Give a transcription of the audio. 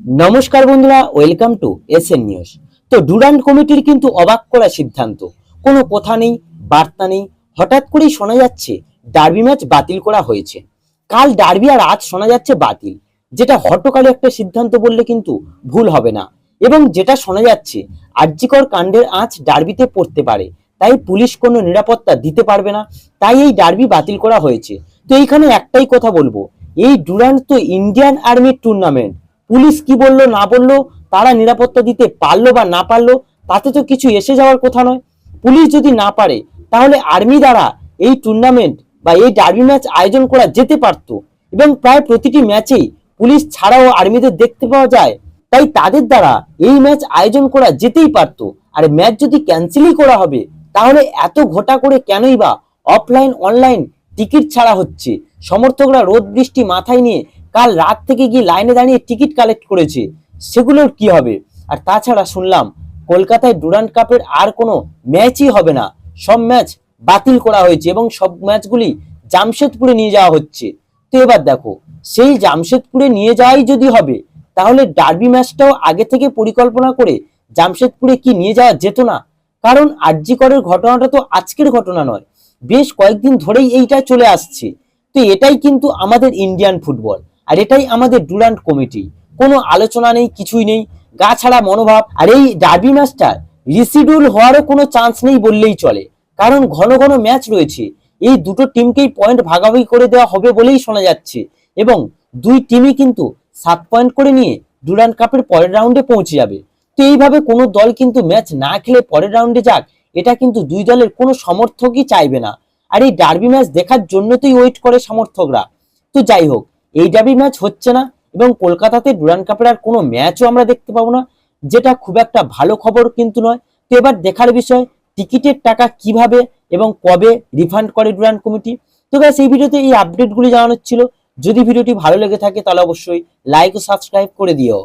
নমস্কার বন্ধুরা welcome to S N news তো ডুরান্ট কমিটির কিন্তু অবাক করা সিদ্ধান্ত। কোনো কথা নেই, বার্তা নেই, হঠাৎ করেই শোনা যাচ্ছে ডার্বি ম্যাচ বাতিল করা হয়েছে। কাল ডার্বি আর আজ শোনা যাচ্ছে বাতিল। যেটা হটকালে একটা সিদ্ধান্ত বললে কিন্তু ভুল হবে না। এবং যেটা শোনা যাচ্ছে, আর্যিকর কাণ্ডের আঁচ ডার্বিতে পড়তে পারে। তাই পুলিশ কোনো নিরাপত্তা দিতে পারবে না। তাই এই ডার্বি বাতিল করা হয়েছে। তো এইখানে একটাই কথা বলব। এই ডুরান্ট তো ইন্ডিয়ান আর্মির টুর্নামেন্ট পুলিশ কি বলল, না বলল, তারা নিরাপত্তা দিতে পারল বা না পারল, তাতে তো কিছু এসে যাওয়ার কথা নয়। পুলিশ যদি না পারে, তাহলে আর্মি দ্বারা এই টুর্নামেন্ট বা এই ডার্বি ম্যাচ আয়োজন করা যেতে পারতো এবং প্রায় প্রতিটি ম্যাচেই পুলিশ ছাড়াও আর্মিদের দেখতে পাওয়া যায়। তাই তাদের দ্বারা এই ম্যাচ আয়োজন করা যেতেই পারতো। আর ম্যাচ যদি ক্যান্সেলই করা হবে, তাহলে এত ঘোটা করে কেনই বা অফলাইন অনলাইন টিকিট ছাড়া হচ্ছে? সমর্থকরা রোদ বৃষ্টি মাথায় নিয়ে কাল রাত থেকে গিয়ে লাইনে দাঁড়িয়ে টিকিট কালেক্ট করেছে, সেগুলোর কি হবে? আর তাছাড়া শুনলাম, কলকাতায় ডুরান্ট কাপের আর কোনো ম্যাচই হবে না। সব ম্যাচ বাতিল করা হয়েছে এবং সব ম্যাচগুলি জামশেদপুরে নিয়ে যাওয়া হচ্ছে। তো এবার দেখো, সেই জামশেদপুরে নিয়ে যাওয়াই যদি হবে, তাহলে ডার্বি ম্যাচটাও আগে থেকে পরিকল্পনা করে জামশেদপুরে কি নিয়ে যাওয়া যেত না? কারণ আরজিকরের ঘটনাটা তো আজকের ঘটনা নয়। বেশ কয়েকদিন ধরেই এইটা চলে আসছে। তো এটাই কিন্তু আমাদের ইন্ডিয়ান ফুটবল। আর এটাই আমাদের ডুরান্ট কমিটি। কোনো আলোচনা নেই, কিছুই নেই, গা ছাড়া মনোভাব। আর এই ডার্বি ম্যাচটা রিসিডিউল হওয়ারও কোনো চান্স নেই বললেই চলে। কারণ ঘন ঘন ম্যাচ রয়েছে। এই দুটো টিমকেই পয়েন্ট ভাগাভাগি করে দেওয়া হবে বলেই শোনা যাচ্ছে। এবং দুই টিমই কিন্তু সাত পয়েন্ট করে নিয়ে ডুরান্ট কাপের পরের রাউন্ডে পৌঁছে যাবে। তো এইভাবে কোনো দল কিন্তু ম্যাচ না খেলে পরের রাউন্ডে যাক, এটা কিন্তু দুই দলের কোনো সমর্থকই চাইবে না। আর এই ডার্বি ম্যাচ দেখার জন্য তোই ওয়েট করে সমর্থকরা। তো যাই হোক এই ডাবি ম্যাচ হচ্ছে না এবং কলকাতাতে ডুরান কাপের আর কোনো ম্যাচও আমরা দেখতে পাবো না, যেটা খুব একটা ভালো খবর কিন্তু নয়। তো এবার দেখার বিষয়, টিকিটের টাকা কীভাবে এবং কবে রিফান্ড করে ডুরান কমিটি? তো গাছ এই ভিডিওতে এই আপডেটগুলি জানানোর ছিল। যদি ভিডিওটি ভালো লেগে থাকে তাহলে অবশ্যই লাইক ও সাবস্ক্রাইব করে দিও।